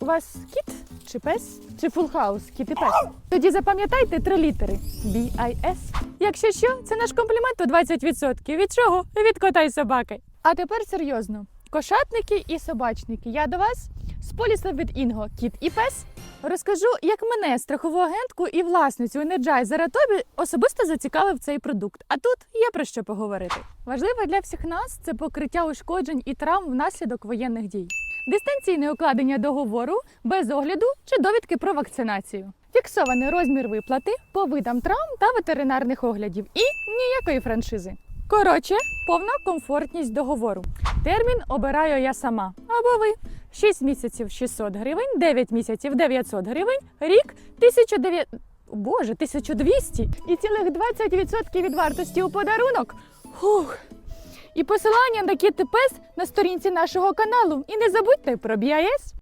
У вас кіт чи пес? Чи фулхаус, кіт і пес? Тоді запам'ятайте три літери BIS. Якщо що, це наш комплімент у 20%. Від чого? Від кота і собаки. А тепер серйозно. Кошатники і собачники. Я до вас з поліса від Інго, кіт і пес. Розкажу, як мене, страхову агентку і власницю Енерджайзера Тобі особисто зацікавив цей продукт. А тут є про що поговорити. Важливо для всіх нас це покриття ушкоджень і травм внаслідок воєнних дій. Дистанційне укладення договору без огляду чи довідки про вакцинацію. Фіксований розмір виплати по видам травм та ветеринарних оглядів і ніякої франшизи. Коротше, повна комфортність договору. Термін обираю я сама або ви. 6 місяців 600 гривень, 9 місяців 900 гривень, рік 1900... Боже, 1200 і цілих 20% від вартості у подарунок. Фух. І посилання на кіт-пес на сторінці нашого каналу. І не забудьте про BIS.